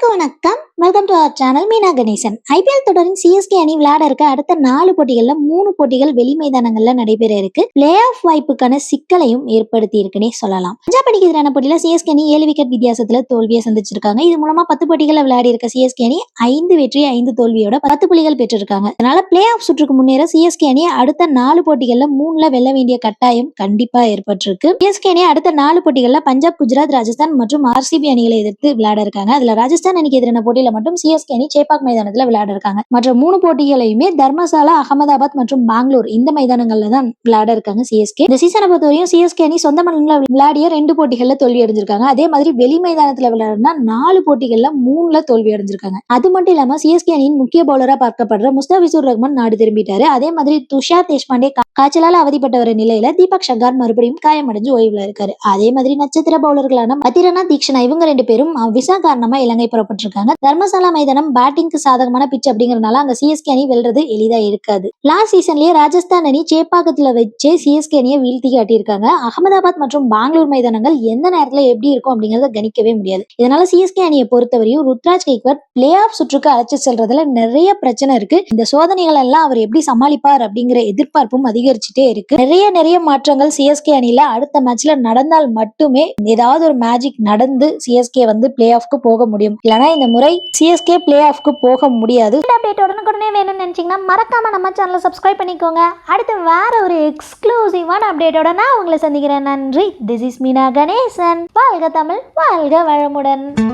எல்லாருக்கும் வணக்கம் welcome to our channel Meena Ganesan IPL தொடரின் சிஎஸ்கே அணி விளையாட இருக்க அடுத்த நாலு போட்டிகள்ல மூணு போட்டிகள் வெளி மைதானங்கள்ல நடைபெற இருக்கு. பிளே ஆஃப் வாய்ப்புக்கான சிக்கலையும் ஏற்படுத்தி இருக்குன்னே சொல்லலாம். பஞ்சாப் அணிக்கு எதிரான போட்டியில சிஎஸ்கே அணி ஏழு விக்கெட் வித்தியாசத்துல தோல்வியை சந்திச்சிருக்காங்க. இது மூலமா பத்து போட்டிகளில் விளையாடி இருக்க சிஎஸ்கே அணி ஐந்து வெற்றி ஐந்து தோல்வியோட பத்து புள்ளிகள் பெற்றிருக்காங்க. அதனால பிளே ஆஃப் சுற்றுக்கு முன்னேற சிஎஸ்கே அணி அடுத்த நாலு போட்டிகள்ல மூணுல வெல்ல வேண்டிய கட்டாயம் கண்டிப்பா ஏற்பட்டிருக்கு. சிஎஸ்கே அணி அடுத்த நாலு போட்டிகள்ல பஞ்சாப் குஜராத் ராஜஸ்தான் மற்றும் ஆர்சிபி அணிகளை எதிர்த்து விளையாட இருக்காங்க. அதுல ராஜஸ்தான் அணிக்கு எதிரான போட்டியில மட்டும் சிஎஸ்கே அணி சேப்பாக் மைதானத்துல விளையாட இருக்காங்க மற்ற மூணு போட்டிகளையுமே தர்மசாலா அகமதாபாத் மற்றும் பெங்களூர் இந்த மைதானங்கள்ல தான் விளையாட இருக்காங்க சிஎஸ்கே இந்த சீசனை பொறுத்தவரையும் சிஎஸ்கே அணி சொந்த மண்ணில் விளையாடிய ரெண்டு போட்டிகள்ல தோல்வி அடைஞ்சிருக்காங்க அதே மாதிரி வெளி மைதானத்துல விளையாடுனா நாலு போட்டிகள்ல மூணுல தோல்வி அடைஞ்சிருக்காங்க அது மட்டும் இல்லாம சிஎஸ்கே அணியின் முக்கிய பவுலரா பார்க்கப்படுற முஸ்தாபிசூர் ரஹ்மான் நாடு திரும்பிட்டாரு. அதே மாதிரி துஷார் தேஷ்பாண்டே காய்ச்சலால் காய்ச்சலால அவதிப்பட்ட ஒரு நிலையில தீபக் ஷகார் மறுபடியும் காயமடைஞ்சு ஓய்வுல இருக்காரு. அதே மாதிரி நட்சத்திர பவுலர்களான மத்திரனா தீக்ஷனா இவங்க ரெண்டு பேரும் விசா காரணமா இலங்கை புறப்பட்டிருக்காங்க. தர்மசாலா மைதானம் பேட்டிங்க்கு சாதகமான பிச் அப்படிங்கறதுனால அங்க சிஎஸ்கே அணி வெல்றது எளிதா இருக்காது. லாஸ்ட் சீசன்லயே ராஜஸ்தான் அணி சேப்பாக்கத்துல வச்சே சிஎஸ்கே அணியை வீழ்த்தி காட்டியிருக்காங்க. அகமதாபாத் மற்றும் பெங்களூர் மைதானங்கள் எந்த நேரத்துல எப்படி இருக்கும் அப்படிங்கறத கணிக்கவே முடியாது. இதனால சிஎஸ்கே அணியை பொறுத்தவரையும் ருத்ராஜ் கைக்வாட் பிளே ஆஃப் சுற்றுக்கு அழைச்சு செல்றதுல நிறைய பிரச்சனை இருக்கு. இந்த சோதனைகள் எல்லாம் அவர் எப்படி சமாளிப்பார் அப்படிங்கிற எதிர்பார்ப்பும் அதிகரிச்சுட்டே இருக்கு. நிறைய நிறைய மாற்றங்கள் சிஎஸ்கே அணியில அடுத்த மேட்ச்ல நடந்தால் மட்டுமே ஏதாவது ஒரு மேஜிக் நடந்து சிஎஸ்கே வந்து பிளே ஆஃப்க்கு போக முடியும். இல்லைன்னா இந்த முறை சிஎஸ்கே பிளே ஆஃப்க்கு போக முடியாது. அப்டேட் உடனுக்குடனே வேணும்னு நினைச்சீங்கன்னா மறக்காம நம்ம சேனலை சப்ஸ்கிரைப் பண்ணிக்கோங்க. அடுத்து வேற ஒரு எக்ஸ்க்ளூசிவான அப்டேட்டோட நான் உங்களை சந்திக்கிறேன். நன்றி. This is Meena Ganesan. வாழ்க தமிழ் வாழ்க வளமுடன்.